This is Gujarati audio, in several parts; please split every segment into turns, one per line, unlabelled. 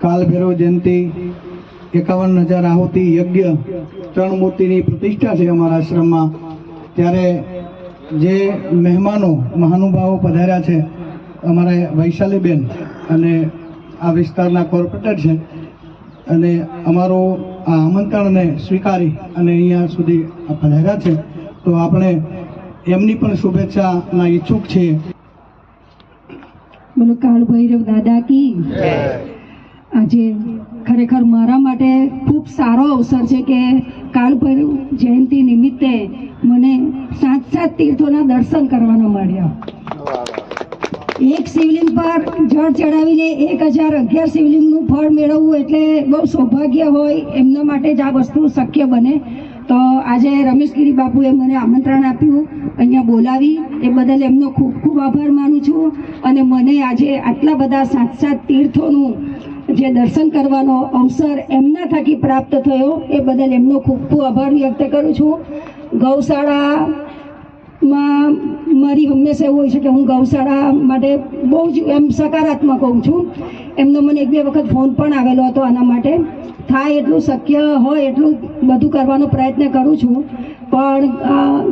કાલ ભૈરવ જયંતિ એકાવન હજાર આહુતિ યજ્ઞ ત્રણ મૂર્તિની પ્રતિષ્ઠા છે અમારા આશ્રમમાં. ત્યારે જે મહેમાનો, મહાનુભાવો પધાર્યા છે, અમારા વૈશાલીબેન અને આ વિસ્તારના કોર્પોરેટર છે, અને અમારો આ આમંત્રણને સ્વીકારી અને અહીંયા સુધી પધાર્યા છે, તો આપણે એમની પણ શુભેચ્છાના ઈચ્છુક છીએ.
બોલો કાળ ભૈરવ દાદા કી આજે ખરેખર મારા માટે ખૂબ સારો અવસર છે કે કાળ ભૈરવ જયંતિ નિમિત્તે મને સાત સાત તીર્થોના દર્શન કરવાના મળ્યા. એક શિવલિંગ પર જળ ચડાવીને એક હજાર અગિયાર શિવલિંગનું ફળ મેળવવું એટલે બહુ સૌભાગ્ય હોય. એમના માટે જ આ વસ્તુ શક્ય બને. તો આજે રમેશગીરી બાપુએ મને આમંત્રણ આપ્યું, અહીંયા બોલાવી. એ બદલ એમનો ખૂબ ખૂબ આભાર માનું છું અને મને આજે આટલા બધા સાત સાત તીર્થોનું જે દર્શન કરવાનો અવસર એમના થકી પ્રાપ્ત થયો, એ બદલ એમનો ખૂબ ખૂબ આભાર વ્યક્ત કરું છું. ગૌશાળામાં મારી હંમેશા એવું હોય છે કે હું ગૌશાળા માટે બહુ જ એમ સકારાત્મક હોઉં છું. એમનો મને એક બે વખત ફોન પણ આવેલો હતો આના માટે. થાય એટલું શક્ય હોય એટલું બધું કરવાનો પ્રયત્ન કરું છું. પણ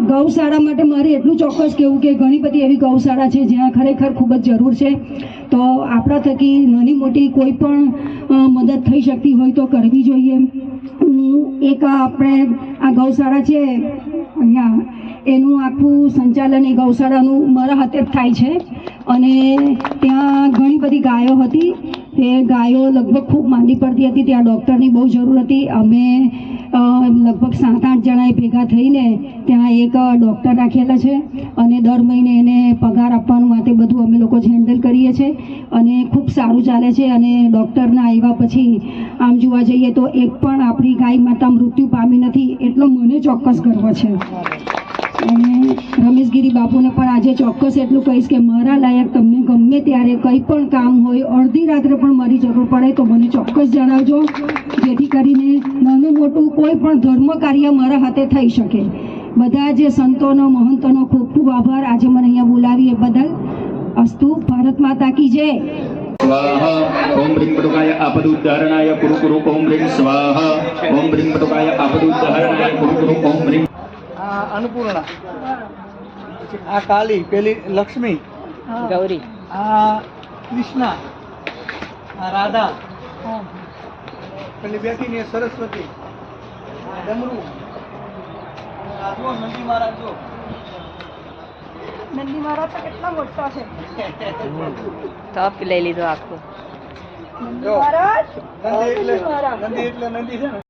ગૌશાળા માટે મારે એટલું ચોક્કસ કહેવું કે ઘણી બધી એવી ગૌશાળા છે જ્યાં ખરેખર ખૂબ જ જરૂર છે. તો આપણા થકી નાની મોટી કોઈ પણ મદદ થઈ શકતી હોય તો કરવી જોઈએ. હું એક આપણે, આ ગૌશાળા છે, અહીંયા, એનું આખું સંચાલન એ ગૌશાળાનું મારા હાથે થાય છે. અને ત્યાં ઘણી બધી ગાયો હતી. તે ગાયો લગભગ ખૂબ માંદી પડતી હતી, ત્યાં ડૉક્ટરની બહુ જરૂર હતી. અમે લગભગ સાત આઠ જણાએ ભેગા થઈને ત્યાં એક ડૉક્ટર રાખેલા છે અને દર મહિને એને પગાર આપવાનું માટે બધું અમે લોકો જ હેન્ડલ કરીએ છીએ અને ખૂબ સારું ચાલે છે અને ડૉક્ટરના આવ્યા પછી આમ જોવા જઈએ તો એક પણ આપણી ગાય માતા મૃત્યુ પામી નથી એટલો મને ચોક્કસ ગર્વ છે. અને રમેશગીરી બાપુને પણ આજે ચોક્કસ એટલું કહીશ કે મારા લાયક તમને અને કંઈ પણ કામ હોય અડધી રાત્રે પણ મારી જરૂર પડે તો મને ચોક્કસ જણાવજો જેથી કરીને નાનું મોટું કોઈ પણ ધર્મ કાર્ય મારા હાથે થઈ શકે. બધા જે સંતોનો મહંતોનો ખૂબ ખૂબ આભાર. આજે મને અહીંયા બોલાવી એ બદલ. અસ્તુ ભારત માતા કી જય.
સ્વાહા ઓમ બ્રીમ પટુકાય આપદ ઉદ્ધારણાય કુરુ કુરુ ઓમ બ્રીમ સ્વાહા ઓમ બ્રીમ પટુકાય આપદ ઉદ્ધારણાય કુરુ કુરુ
ઓમ બ્રીમ અન્નપૂર્ણા આ કાલી પેલી લક્ષ્મી.
ગૌરી.
આ કૃષ્ણા આ રાધા. પેલી બેઠી ને સરસ્વતી ડમરુ. આ નંદી મહારાજ જો
નંદી મહારાજ તો કેટલા મોટા છે.
ટોપ લઈ લીધો આખો.
નંદી મહારાજ. નંદી એટલે નંદી છે ને.